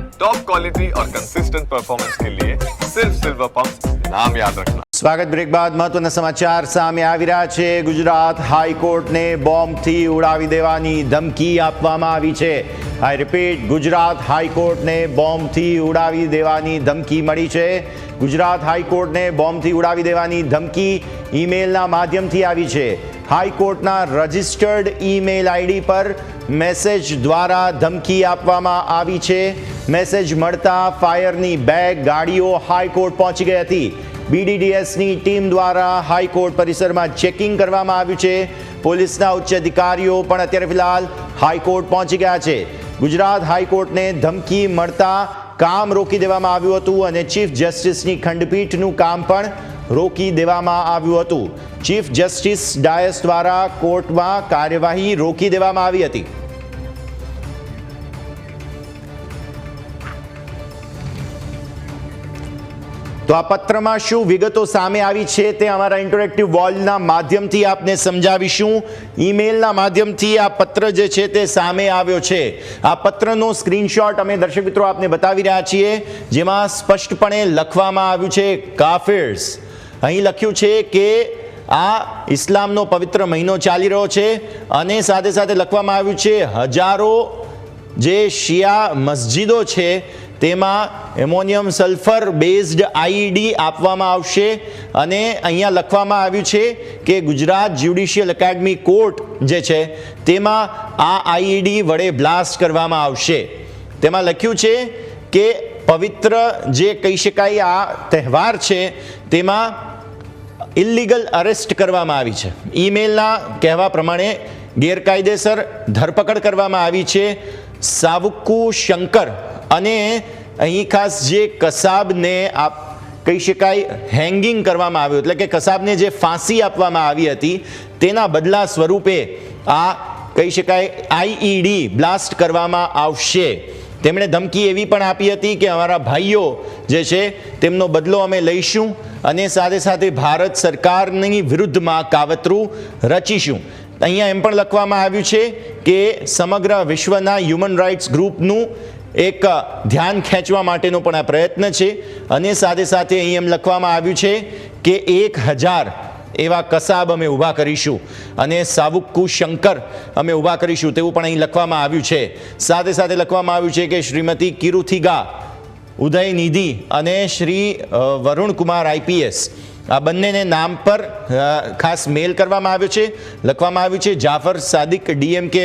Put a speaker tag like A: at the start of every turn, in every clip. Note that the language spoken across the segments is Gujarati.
A: टॉप क्वालिटी और कंसिस्टेंट परफॉर्मेंस के लिए सिर्फ सिल्वर पंप नाम याद रखना
B: સ્વાગત બ્રેક બાદ મહત્વના સમાચાર સામે આવી રહ્યા છે ગુજરાત હાઈકોર્ટને બોમ્બથી ઉડાવી દેવાની ધમકી આપવામાં આવી છે આઈ રિપીટ ગુજરાત હાઈકોર્ટને બોમ્બથી ઉડાવી દેવાની ધમકી મળી છે ગુજરાત હાઈકોર્ટને બોમ્બથી ઉડાવી દેવાની ધમકી ઈમેલના માધ્યમથી આવી છે હાઈકોર્ટના રજિસ્ટર્ડ ઈમેલ આઈડી પર મેસેજ દ્વારા ધમકી આપવામાં આવી છે મેસેજ મળતા ફાયરની બેગ ગાડીઓ હાઈકોર્ટ પહોંચી ગઈ હતી. બીડીડીએસની ટીમ દ્વારા હાઈકોર્ટ પરિસરમાં ચેકિંગ કરવામાં આવ્યું છે. પોલીસના ઉચ્ચ અધિકારીઓ પણ અત્યારે ફિલહાલ હાઈકોર્ટ પહોંચી ગયા છે. ગુજરાત હાઈકોર્ટને ધમકી મળતા કામ રોકી દેવામાં આવ્યું હતું અને ચીફ જસ્ટિસની ખંડપીઠનું કામ પણ રોકી દેવામાં આવ્યું હતું. ચીફ જસ્ટિસ ડાયસ દ્વારા કોર્ટમાં કાર્યવાહી રોકી દેવામાં આવી હતી. તો આ પત્રમાં શું વિગતો સામે આવી છે તે અમારા ઇન્ટરેક્ટિવ વોલના માધ્યમથી આપને સમજાવીશું. ઈમેલના માધ્યમથી આ પત્ર જે છે તે સામે આવ્યો છે. આ પત્રનો સ્ક્રીનશોટ અમે દર્શક મિત્રો આપને બતાવી રહ્યા છીએ, જેમાં સ્પષ્ટપણે લખવામાં આવ્યું છે, કાફિર્સ. અહીં લખ્યું છે કે આ ઇસ્લામનો પવિત્ર મહિનો ચાલી રહ્યો છે અને સાથે સાથે લખવામાં આવ્યું છે, હજારો જે શિયા મસ્જિદો છે તેમાં એમોનિયમ સલ્ફર બેઝડ આઈડી આપવામાં આવશે અને અહીંયા લખવામાં આવ્યું છે કે ગુજરાત જ્યુડિશિયલ એકેડમી કોર્ટ જે છે, તેમાં આ આઈડી વડે બ્લાસ્ટ કરવામાં આવશે. તેમાં લખ્યું છે કે પવિત્ર જે કહી શકાય આ તહેવાર છે, તેમાં ઇલિગલ અરેસ્ટ કરવામાં આવી છે. ઈમેલના કહેવા પ્રમાણે ગેરકાયદેસર ધરપકડ કરવામાં આવી છે. સાવુક્કુ શંકર અને અહીં ખાસ જે કસાબને આપ કહી શકાય હેંગિંગ કરવામાં આવ્યું, એટલે કે કસાબને જે ફાંસી આપવામાં આવી હતી, તેના બદલા સ્વરૂપે આ કહી શકાય આઈઈડી બ્લાસ્ટ કરવામાં આવશે. તેમણે ધમકી એવી પણ આપી હતી કે અમારા ભાઈઓ જે છે, તેમનો બદલો અમે લઈશું અને સાથે સાથે ભારત સરકારની વિરુદ્ધમાં કાવતરું રચીશું. અહીંયા એમ પણ લખવામાં આવ્યું છે કે સમગ્ર વિશ્વના હ્યુમન રાઇટ્સ ગ્રુપનું એક ધ્યાન ખેંચવા માટેનો પણ આ પ્રયત્ન છે. અને સાથે સાથે અહીં એમ લખવામાં આવ્યું છે કે એક હજાર એવા કસાબ અમે ઊભા કરીશું અને સાવુક્કુ શંકર અમે ઊભા કરીશું તેવું પણ અહીં લખવામાં આવ્યું છે. સાથે સાથે લખવામાં આવ્યું છે કે શ્રીમતી કિરુથિગા, ઉદયનિધિ અને શ્રી વરુણકુમાર આઈપીએસ આ બંનેને નામ પર ખાસ મેલ કરવામાં આવ્યો છે. લખવામાં આવ્યું છે, જાફર સાદિક ડીએમકે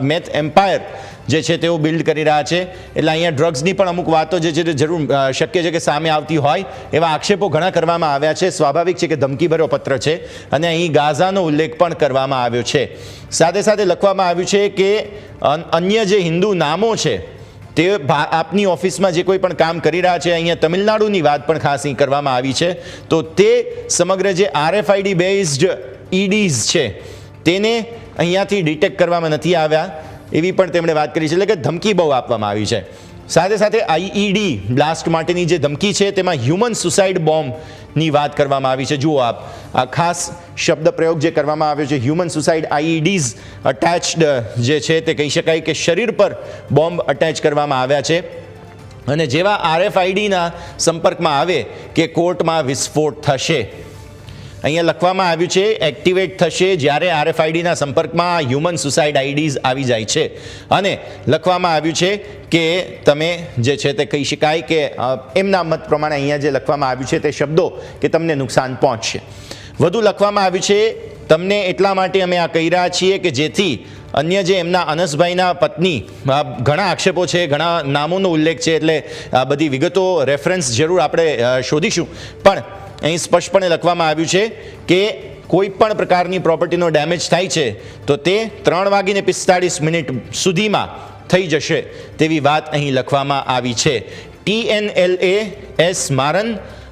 B: મેથ એમ્પાયર જે છે તેઓ બિલ્ડ કરી રહ્યા છે. એટલે અહીંયા ડ્રગ્સની પણ અમુક વાતો જે છે તે જરૂર શક્ય છે કે સામે આવતી હોય, એવા આક્ષેપો ઘણા કરવામાં આવ્યા છે. સ્વાભાવિક છે કે ધમકીભર્યો પત્ર છે અને અહીં ગાઝાનો ઉલ્લેખ પણ કરવામાં આવ્યો છે. સાથે સાથે લખવામાં આવ્યું છે કે અન્ય જે હિન્દુ નામો છે, તે આપની ઓફિસમાં જે કોઈ પણ કામ કરી રહ્યા છે, અહીંયા તમિલનાડુની વાત પણ ખાસ અહીં કરવામાં આવી છે. તો તે સમગ્ર જે આરએફઆઈડી બેઝડ ઈડીઝ છે, તેને અહીંયાથી ડિટેક્ટ કરવામાં નથી આવ્યા. એવી પણ તેમણે વાત કરી છે, એટલે કે ધમકી બહુ આપવામાં આવી છે. સાથે સાથે આઈઈડી બ્લાસ્ટ માટેની જે ધમકી છે, તેમાં હ્યુમન સુસાઇડ બોમ્બની વાત કરવામાં આવી છે. જુઓ આપ, આ ખાસ શબ્દ પ્રયોગ જે કરવામાં આવ્યો છે, હ્યુમન સુસાઇડ આઈઈડીઝ અટેચ્ડ જે છે, તે કહી શકાય કે શરીર પર બોમ્બ અટેચ કરવામાં આવ્યા છે. અને જેવા આરએફઆઈડીના સંપર્કમાં આવે કે કોર્ટમાં વિસ્ફોટ થશે. અહીંયા લખવામાં આવ્યું છે, એક્ટિવેટ થશે જ્યારે આરએફઆઈડીના સંપર્કમાં હ્યુમન સુસાઇડ આઈડીઝ આવી જાય છે. અને લખવામાં આવ્યું છે કે તમે જે છે તે કહી શકાય કે એમના મત પ્રમાણે અહીંયા જે લખવામાં આવ્યું છે તે શબ્દો કે તમને નુકસાન પહોંચશે. વધુ લખવામાં આવ્યું છે, તમને એટલા માટે અમે આ કહી રહ્યા છીએ કે જેથી અન્ય જે એમના અનસભાઈના પત્ની ઘણા આક્ષેપો છે, ઘણા નામોનો ઉલ્લેખ છે, એટલે આ બધી વિગતો, રેફરન્સ જરૂર આપણે શોધીશું. પણ અહીં સ્પષ્ટપણે લખવામાં આવ્યું છે કે કોઈ પણ પ્રકારની પ્રોપર્ટીનો ડેમેજ થાય છે, તો તે ત્રણ વાગીને પિસ્તાળીસ મિનિટ સુધીમાં થઈ જશે તેવી વાત અહીં લખવામાં આવી છે. ટીએનએલએ એસ મારન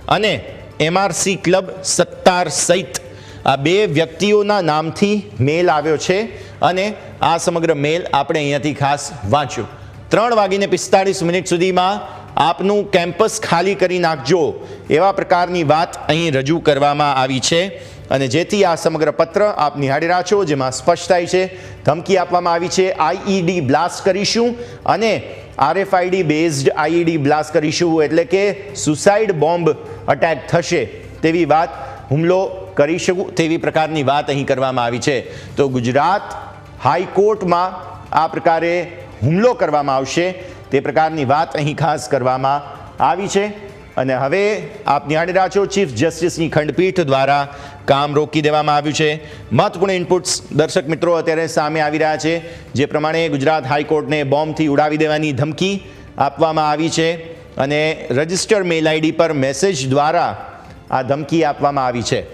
B: અને એમઆરસી ક્લબ સત્તાર સહિત આ બે વ્યક્તિઓના નામથી મેલ આવ્યો છે અને આ સમગ્ર મેલ આપણે અહીંયાથી ખાસ વાંચ્યું. ત્રણ વાગીને પિસ્તાળીસ મિનિટ સુધીમાં આપનું કેમ્પસ ખાલી કરી નાખજો. એવા પ્રકારની વાત અહીં રજૂ કરવામાં આવી છે અને જેથી આ સમગ્ર પત્ર આપ નિહાળી રહ્યા જેમાં સ્પષ્ટ થાય છે. ધમકી આપવામાં આવી છે. આઈઈડી બ્લાસ્ટ કરીશું અને આરએફઆઈડી બેઝડ આઈઈડી બ્લાસ્ટ કરીશું એટલે કે સુસાઇડ બોમ્બ અટેક થશે તેવી વાત, હુમલો કરીશું તેવી પ્રકારની વાત અહીં કરવામાં આવી છે. તો ગુજરાત હાઈકોર્ટમાં આ પ્રકારે હુમલો કરવામાં આવશે. તે પ્રકારની વાત અહીં ખાસ કરવામાં આવી છે. અને હવે આપ નિહાળી રહ્યા ચીફ જસ્ટિસની ખંડપીઠ દ્વારા કામ રોકી દેવામાં આવ્યું છે. મહત્વપૂર્ણ ઇનપુટ્સ દર્શક મિત્રો અત્યારે સામે આવી રહ્યા છે. જે પ્રમાણે ગુજરાત હાઈકોર્ટને બોમ્બથી ઉડાવી દેવાની ધમકી આપવામાં આવી છે. અને રજિસ્ટર મેલ આઈડી પર મેસેજ દ્વારા આ ધમકી આપવામાં આવી છે.